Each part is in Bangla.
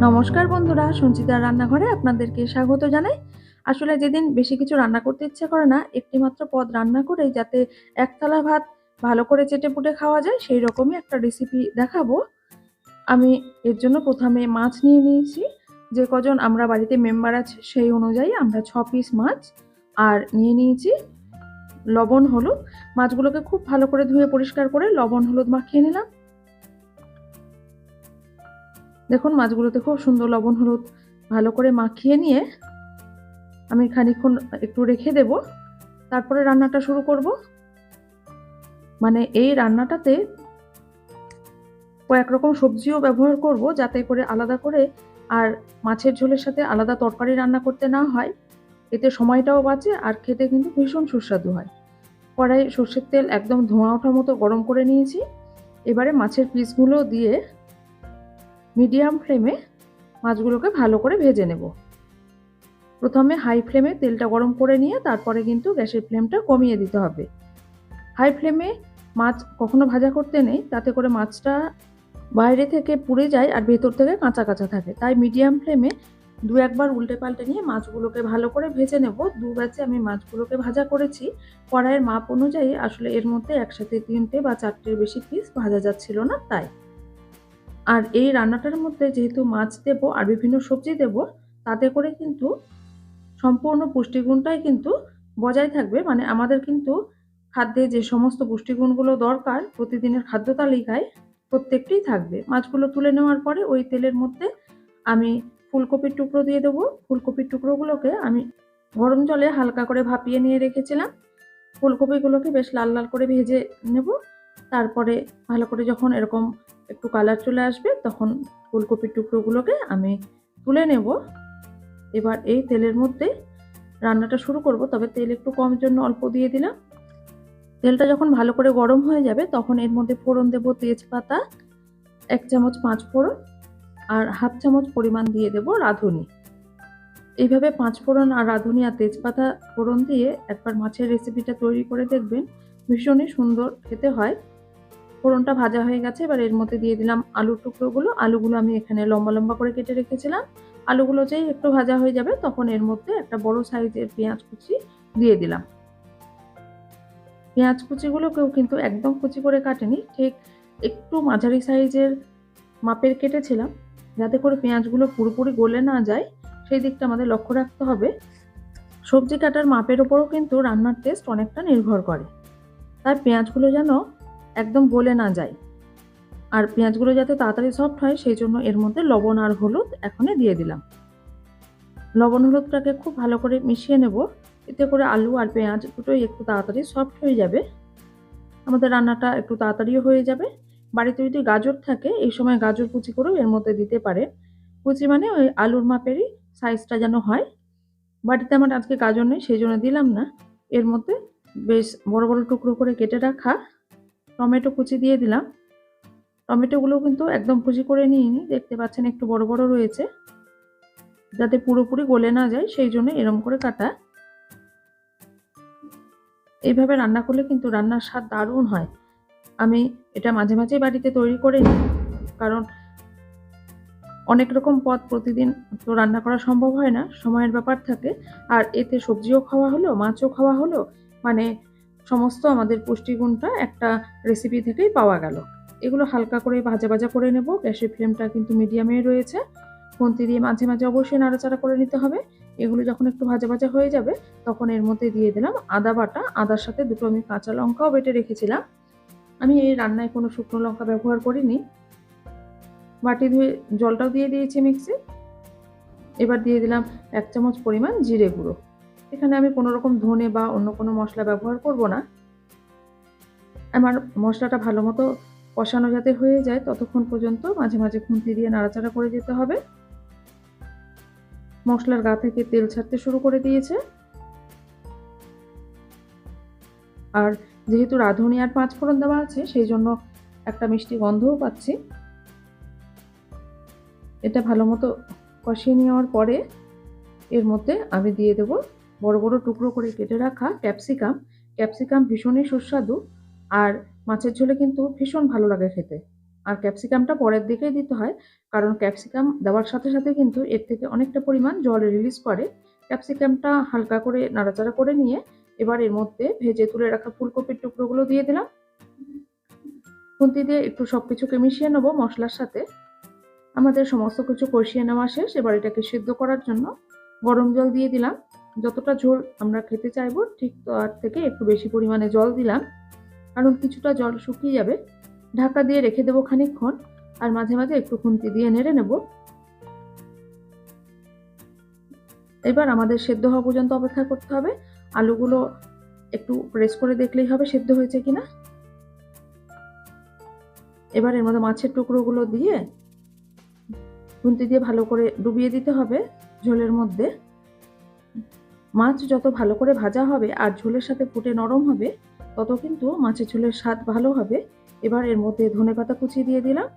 নমস্কার বন্ধুরা, সঞ্চিতার রান্নাঘরে আপনাদেরকে স্বাগত জানাই। আসলে যেদিন বেশি কিছু রান্না করতে ইচ্ছে করে না, একটিমাত্র পদ রান্না করেই যাতে এক থালা ভাত ভালো করে চেটে পুটে খাওয়া যায় সেই রকমই একটা রেসিপি দেখাবো। আমি এর জন্য প্রথমে মাছ নিয়ে নিয়েছি। যে কজন আমরা বাড়িতে মেম্বার আছে সেই অনুযায়ী আমরা ছ পিস মাছ আর নিয়ে নিয়েছি। লবণ, হলুদ। মাছগুলোকে খুব ভালো করে ধুয়ে পরিষ্কার করে লবণ, হলুদ মাখিয়ে নিলাম। দেখুন, মাছগুলোতে খুব সুন্দর লবণ হলুদ ভালো করে মাখিয়ে নিয়ে আমি খানিক্ষণ একটু রেখে দেব। তারপরে রান্নাটা শুরু করব। মানে এই রান্নাটাতে কয়েক রকম সবজিও ব্যবহার করব যাতে করে আলাদা করে আর মাছের ঝোলের সাথে আলাদা তরকারি রান্না করতে না হয়। এতে সময়টাও বাঁচে আর খেতে কিন্তু ভীষণ সুস্বাদু হয়। কড়াই সর্ষের তেল একদম ধোঁয়া ওঠার মতো গরম করে নিয়েছি। এবারে মাছের পিসগুলো দিয়ে মিডিয়াম ফ্লেমে মাছগুলোকে ভালো করে ভেজে নেব। প্রথমে হাই ফ্লেমে তেলটা গরম করে নিয়ে তারপরে কিন্তু গ্যাসের ফ্লেমটা কমিয়ে দিতে হবে। হাই ফ্লেমে মাছ কখনো ভাজা করতে নেই, তাতে করে মাছটা বাইরে থেকে পুড়ে যায় আর ভেতর থেকে কাঁচা কাঁচা থাকে। তাই মিডিয়াম ফ্লেমে দু একবার উল্টে পাল্টে নিয়ে মাছগুলোকে ভালো করে ভেজে নেব। দু ব্যাচে আমি মাছগুলোকে ভাজা করেছি। কড়াইয়ের মাপ অনুযায়ী আসলে এর মধ্যে একসাথে তিনটে বা চারটের বেশি পিস ভাজা যাচ্ছিল না তাই। আর এই রান্নাটার মধ্যে যেহেতু মাছ দেবো আর বিভিন্ন সবজি দেব, তাতে করে কিন্তু সম্পূর্ণ পুষ্টিগুণটাই কিন্তু বজায় থাকবে। মানে আমাদের কিন্তু খাদ্যে যে সমস্ত পুষ্টিগুণগুলো দরকার, প্রতিদিনের খাদ্য তালিকায় প্রত্যেকটি থাকবে। মাছগুলো তুলে নেওয়ার পরে ওই তেলের মধ্যে আমি ফুলকপির টুকরো দিয়ে দেবো। ফুলকপির টুকরোগুলোকে আমি গরম জলে হালকা করে ভাপিয়ে নিয়ে রেখেছিলাম। ফুলকপিগুলোকে বেশ লাল লাল করে ভেজে নেব। তারপরে ভালো করে যখন এরকম একটু কালার চলে আসবে, তখন ফুলকপির টুকরোগুলোকে আমি তুলে নেব। এবার এই তেলের মধ্যে রান্নাটা শুরু করব, তবে তেল একটু কম জন্য অল্প দিয়ে দিলাম। তেলটা যখন ভালো করে গরম হয়ে যাবে, তখন এর মধ্যে ফোড়ন দেব তেজপাতা, এক চামচ পাঁচ ফোড়ন আর হাফ চামচ পরিমাণ দিয়ে দেব রাঁধুনি। এইভাবে পাঁচ ফোড়ন আর রাঁধুনি আর তেজপাতা ফোড়ন দিয়ে একবার মাছের রেসিপিটা তৈরি করে দেখবেন, ভীষণই সুন্দর খেতে হয়। ফোড়নটা ভাজা হয়ে গেছে, এবার এর মধ্যে দিয়ে দিলাম আলুর টুকরোগুলো। আলুগুলো আমি এখানে লম্বা লম্বা করে কেটে রেখেছিলাম। আলুগুলো যেই একটু ভাজা হয়ে যাবে, তখন এর মধ্যে একটা বড় সাইজের পেঁয়াজ কুচি দিয়ে দিলাম। পেঁয়াজ কুচিগুলোকেও কিন্তু একদম কুচি করে কাটেনি, ঠিক একটু মাঝারি সাইজের মাপের কেটেছিলাম, যাতে করে পেঁয়াজগুলো পুরোপুরি গলে না যায়। সেই দিকটা আমাদের লক্ষ্য রাখতে হবে। সবজি কাটার মাপের ওপরও কিন্তু রান্নার টেস্ট অনেকটা নির্ভর করে। তাই পেঁয়াজগুলো যেন একদম গলে না যায়। আর পেঁয়াজগুলো যাতে তাড়াতাড়ি সফট হয়, সেই জন্য এর মধ্যে লবণ আর হলুদ এখনই দিয়ে দিলাম। লবণ হলুদটাকে খুব ভালো করে মিশিয়ে নেব। এতে করে আলু আর পেঁয়াজ দুটোই একটু তাড়াতাড়ি সফট হয়ে যাবে। আমাদের রান্নাটা একটু তাড়াতাড়িও হয়ে যাবে। বাড়িতে যদি গাজর থাকে, এই সময় গাজর কুচি করেও এর মধ্যে দিতে পারে। কুচি মানে ওই আলুর মাপেরই সাইজটা যেন হয়। বাড়িতে আমার আজকে গাজর নেই, সেই জন্য দিলাম না। এর মধ্যে বেশ বড় বড় টুকরো করে কেটে রাখা। টমেটো কুচি দিয়ে দিলাম। টমেটোগুলো কিন্তু একদম কুচি করে নিইনি, দেখতে পাচ্ছেন একটু বড় বড় রয়েছে। যাতে পুরোপুরি গলে না যায়, সেই জন্য এরম করে কাটা। এইভাবে রান্না করলে কিন্তু রান্নার স্বাদ দারুণ হয়। আমি এটা মাঝে মাঝে বাড়িতে তৈরি করে নিই, কারণ অনেক রকম পদ প্রতিদিন তো রান্না করা সম্ভব হয় না, সময়ের ব্যাপার থাকে। আর এতে সবজিও খাওয়া হলো, মাছও খাওয়া হলো মানে সমস্ত আমাদের পুষ্টিগুণটা একটা রেসিপি থেকেই পাওয়া গেল। এগুলো হালকা করে ভাজা ভাজা করে নেব। গ্যাসের ফ্লেমটা কিন্তু মিডিয়ামে রয়েছে। খুন্তি দিয়ে মাঝে মাঝে অবশ্যই নাড়াচাড়া করে নিতে হবে। এগুলো যখন একটু ভাজা ভাজা হয়ে যাবে, তখন এর মধ্যে দিয়ে দিলাম আদা বাটা। আদার সাথে দুটো আমি কাঁচা লঙ্কাও বেটে রেখেছিলাম। আমি এই রান্নায় কোনো শুকনো লঙ্কা ব্যবহার করিনি। বাটি ধুয়ে জলটাও দিয়ে দিয়েছি মিক্সি এবার দিয়ে দিলাম এক চামচ পরিমাণ জিরে গুঁড়ো। এখানে আমি কোনো রকম ধনে বা অন্য কোনো মশলা ব্যবহার করব না। আমার মশলাটা ভালো মতো কষানো যাতে হয়ে যায়, ততক্ষণ পর্যন্ত মাঝে মাঝে খুন্তি দিয়ে নাড়াচাড়া করে যেতে হবে। মশলার গা থেকে তেল ছাড়তে শুরু করে দিয়েছে। আর যেহেতু রাঁধুনি আর পাঁচ ফোড়ন দেওয়া আছে, সেই জন্য একটা মিষ্টি গন্ধও পাচ্ছি। এটা ভালো মতো কষিয়ে নেওয়ার পরে এর মধ্যে আমি দিয়ে দেবো বড় বড় টুকরো করে কেটে রাখা ক্যাপসিকাম। ক্যাপসিকাম ভীষণই সুস্বাদু আর মাছের ঝোলে কিন্তু ভীষণ ভালো লাগে খেতে। আর ক্যাপসিকামটা পরের দিকেই দিতে হয়, কারণ ক্যাপসিকাম দেওয়ার সাথে সাথে কিন্তু এর থেকে অনেকটা পরিমাণ জল রিলিজ করে। ক্যাপসিকামটা হালকা করে নাড়াচাড়া করে নিয়ে এবার এর মধ্যে ভেজে তুলে রাখা ফুলকপির টুকরোগুলো দিয়ে দিলাম। খুন্তি দিয়ে একটু সব কিছুকে মিশিয়ে নেব মশলার সাথে। আমাদের সমস্ত কিছু কষিয়ে নেওয়া শেষ, এবার এটাকে সিদ্ধ করার জন্য গরম জল দিয়ে দিলাম। যতটা ঝোল আমরা খেতে চাইব, ঠিক তার থেকে একটু বেশি পরিমাণে জল দিলাম। কারণ কিছুটা জল শুকিয়ে যাবে। ঢাকা দিয়ে রেখে দেবো খানিকক্ষণ, আর মাঝে মাঝে একটু খুন্তি দিয়ে নেড়ে নেব। এবার আমাদের সেদ্ধ হওয়া পর্যন্ত অপেক্ষা করতে হবে। আলুগুলো একটু প্রেস করে দেখলেই হবে সেদ্ধ হয়েছে কিনা। এবার এর মধ্যে মাছের টুকরোগুলো দিয়ে খুন্তি দিয়ে ভালো করে ডুবিয়ে দিতে হবে ঝোলের মধ্যে। মাছ যত ভালো করে ভাজা হবে আর ঝোলের সাথে ফুটে নরম হবে, তত কিন্তু মাছের ঝোলের স্বাদ ভালো হবে। এবার এর মধ্যে ধনে পাতা কুচিয়ে দিয়ে দিলাম।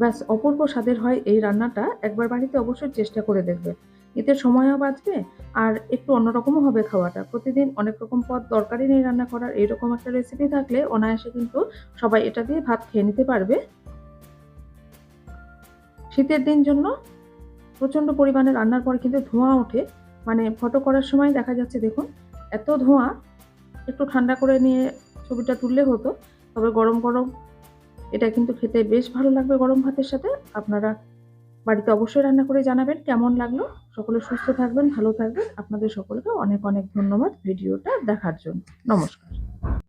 ব্যাস, অপূর্ব স্বাদের হয় এই রান্নাটা। একবার বাড়িতে অবশ্যই চেষ্টা করে দেখবে এতে সময়ও বাঁচবে আর একটু অন্যরকমও হবে খাওয়াটা। প্রতিদিন অনেক রকম পদ দরকারি নেই রান্না করার এইরকম একটা রেসিপি থাকলে অনায়াসে কিন্তু সবাই এটা দিয়ে ভাত খেয়ে নিতে পারবে। শীতের দিন জন্য প্রচণ্ড পরিমাণে রান্নার পর কিন্তু ধোঁয়া ওঠে। মানে ফটো করার সময় দেখা যাচ্ছে, দেখুন, এত ধোঁয়া, একটু ঠান্ডা করে নিয়ে ছবিটা তুললে হতো, তবে গরম গরম, এটা কিন্তু খেতে বেশ ভালো লাগবে গরম ভাতের সাথে। আপনারা বাড়িতে অবশ্যই রান্না করে জানাবেন কেমন লাগল। সকলে সুস্থ থাকবেন, ভালো থাকবেন। আপনাদের সকলকে অনেক অনেক ধন্যবাদ ভিডিওটা দেখার জন্য। নমস্কার।